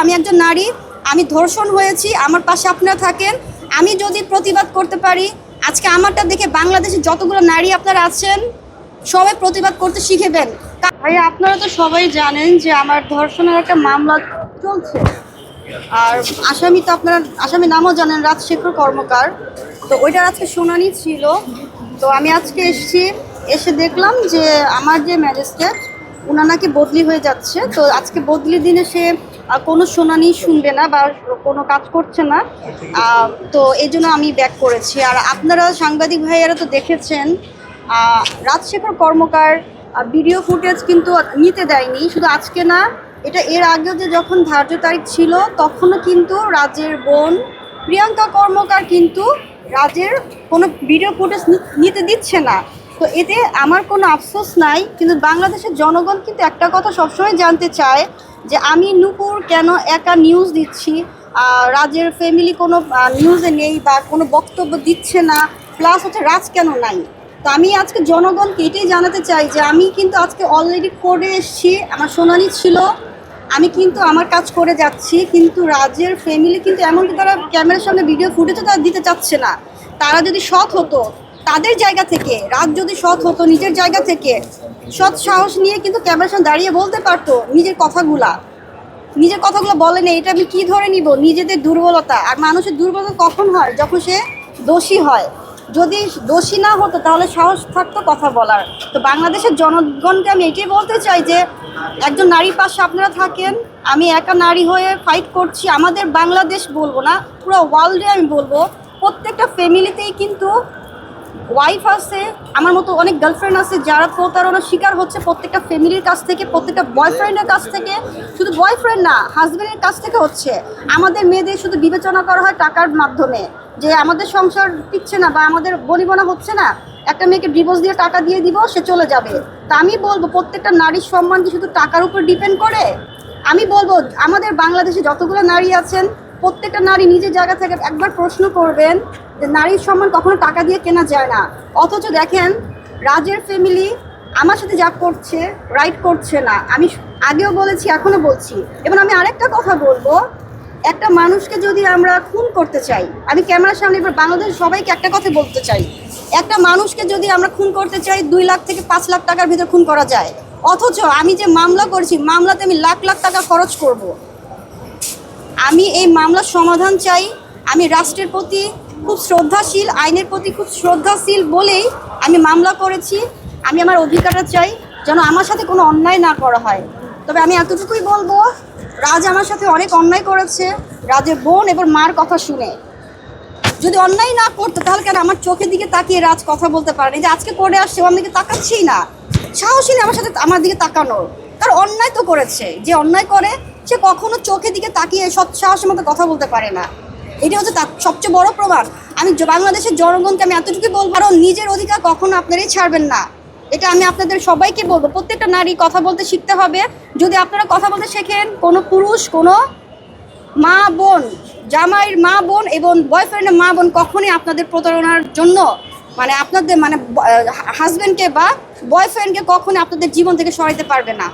আমি একজন নারী, আমি ধর্ষণ হয়েছি, আমার পাশে আপনারা থাকেন। আমি যদি প্রতিবাদ করতে পারি, আজকে আমারটা দেখে বাংলাদেশে যতগুলো নারী আপনারা আছেন, সবাই প্রতিবাদ করতে শিখেবেন। ভাইয়া আপনারা তো সবাই জানেন যে আমার ধর্ষণের একটা মামলা চলছে। আর আসামি তো আপনারা, আসামি নামও জানেন রাজশেখর কর্মকার। তো ওইটার আজকে শুনানি ছিল। তো আমি আজকে এসেছি, এসে দেখলাম যে আমার যে ম্যাজিস্ট্রেট ওনার নাকি বদলি হয়ে যাচ্ছে। তো আজকে বদলি দিনে সে কোনো শুনানি শুনবে না বা কোনো কাজ করছে না। তো এই জন্য আমি ব্যাক করেছি। আর আপনারা সাংবাদিক ভাইয়ারা তো দেখেছেন রাজশেখর কর্মকার ভিডিও ফুটেজ কিন্তু নিতে দেয়নি। শুধু আজকে না, এটা এর আগেও যে যখন ধার্য তারিখ ছিল, তখনও কিন্তু রাজের বোন প্রিয়াঙ্কা কর্মকার কিন্তু রাজের কোনো ভিডিও ফুটেজ নিতে দিচ্ছে না। তো এতে আমার কোনো আফসোস নাই। কিন্তু বাংলাদেশের জনগণ কিন্তু একটা কথা সবসময় জানতে চায় যে আমি নুপুর কেন একা নিউজ দিচ্ছি? রাজের ফ্যামিলি কোনো নিউজে নেই বা কোনো বক্তব্য দিচ্ছে না। প্লাস হচ্ছে রাজ কেন নাই? তো আমি আজকে জনগণকে এটাই জানাতে চাই যে আমি কিন্তু আজকে অলরেডি করে এসেছি, আমার শুনানি ছিল। আমি কিন্তু আমার কাজ করে যাচ্ছি, কিন্তু রাজের ফ্যামিলি কিন্তু এমনকি তারা ক্যামেরার সামনে ভিডিও ফুটেজও তারা দিতে চাচ্ছে না। তারা যদি সৎ হতো, তাদের জায়গা থেকে, রাজ যদি সৎ হতো, নিজের জায়গা থেকে সৎ সাহস নিয়ে কিন্তু ক্যামেরার সামনে দাঁড়িয়ে বলতে পারতো নিজের কথাগুলা। নিজের কথাগুলো বলে না এটা আমি কি ধরে নিব? নিজেদের দুর্বলতা। আর মানুষের দুর্বলতা কখন হয়? যখন সে দোষী হয়। যদি দোষী না হতো, তাহলে সাহস থাকতো কথা বলার। তো বাংলাদেশের জনগণকে আমি এটাই বলতে চাই যে, একজন নারীর পাশে আপনারা থাকেন, আমি একা নারী হয়ে ফাইট করছি, আমাদের বাংলাদেশ বলব না, পুরো ওয়ার্ল্ডে আমি বলব, প্রত্যেকটা ফ্যামিলিতেই কিন্তু ওয়াইফ আছে, আমার মতো অনেক গার্লফ্রেন্ড আছে যারা প্রতারণার শিকার হচ্ছে প্রত্যেকটা ফ্যামিলির কাছ থেকে, প্রত্যেকটা বয়ফ্রেন্ডের কাছ থেকে। শুধু বয়ফ্রেন্ড না হাজব্যান্ডের কাছ থেকে হচ্ছে। আমাদের মেয়েদের শুধু বিবেচনা করা হয় টাকার মাধ্যমে। যে আমাদের সংসার টিকছে না বা আমাদের বনিবনা হচ্ছে না, একটা মেয়েকে ডিভোর্স দিয়ে টাকা দিয়ে দিব, সে চলে যাবে। তা আমি বলব, প্রত্যেকটা নারীর সম্মান শুধু টাকার উপর ডিপেন্ড করে? আমি বলব, আমাদের বাংলাদেশে যতগুলো নারী আছেন, প্রত্যেকটা নারী নিজের জায়গা থেকে একবার প্রশ্ন করবেন যে নারীর সম্মান কখনো টাকা দিয়ে কেনা যায় না। অথচ দেখেন, রাজের ফ্যামিলি আমার সাথে যা করছে রাইট করছে না। আমি আগেও বলেছি এখনও বলছি। এবং আমি আরেকটা কথা বলব, একটা মানুষকে যদি আমরা খুন করতে চাই, আমি ক্যামেরার সামনে এবার বাংলাদেশ সবাইকে একটা কথা বলতে চাই, একটা মানুষকে যদি আমরা খুন করতে চাই, দুই লাখ থেকে পাঁচ লাখ টাকার ভিতর খুন করা যায়। অথচ আমি যে মামলা করছি, মামলাতে আমি লাখ লাখ টাকা খরচ করব। আমি এই মামলার সমাধান চাই, আমি রাষ্ট্রের প্রতি খুব শ্রদ্ধাশীল, আইনের প্রতি খুব শ্রদ্ধাশীল বলেই আমি মামলা করেছি। আমি আমার অধিকারটা চাই যেন আমার সাথে কোনো অন্যায় না করা হয়। তবে আমি এতটুকুই বলব, রাজ আমার সাথে অনেক অন্যায় করেছে, রাজের বোন এবং মার কথা শুনে। যদি অন্যায় না করতো, তাহলে কেন আমার চোখের দিকে তাকিয়ে রাজ কথা বলতে পারেনি যে আজকে করে আসছে আমার দিকে তাকাচ্ছেই না। সাহসী আমার সাথে আমার দিকে তাকানোর তার অন্যায় তো করেছে। যে অন্যায় করে, সে কখনো চোখের দিকে তাকিয়ে সৎ সাহসের মতো কথা বলতে পারে না। এটা হচ্ছে তার সবচেয়ে বড় প্রমাণ। আমি বাংলাদেশের জনগণকে আমি এতটুকু বলব, কারণ নিজের অধিকার কখনো আপনারাই ছাড়বেন না। এটা আমি আপনাদের সবাইকে বলব, প্রত্যেকটা নারী কথা বলতে শিখতে হবে। যদি আপনারা কথা বলতে শেখেন, কোনো পুরুষ, কোনো মা বোন, জামাইয়ের মা বোন এবং বয়ফ্রেন্ডের মা বোন কখনই আপনাদের প্রতারণার জন্য মানে আপনাদের মানে হাজব্যান্ডকে বা বয়ফ্রেন্ডকে কখনই আপনাদের জীবন থেকে সরাইতে পারবে না।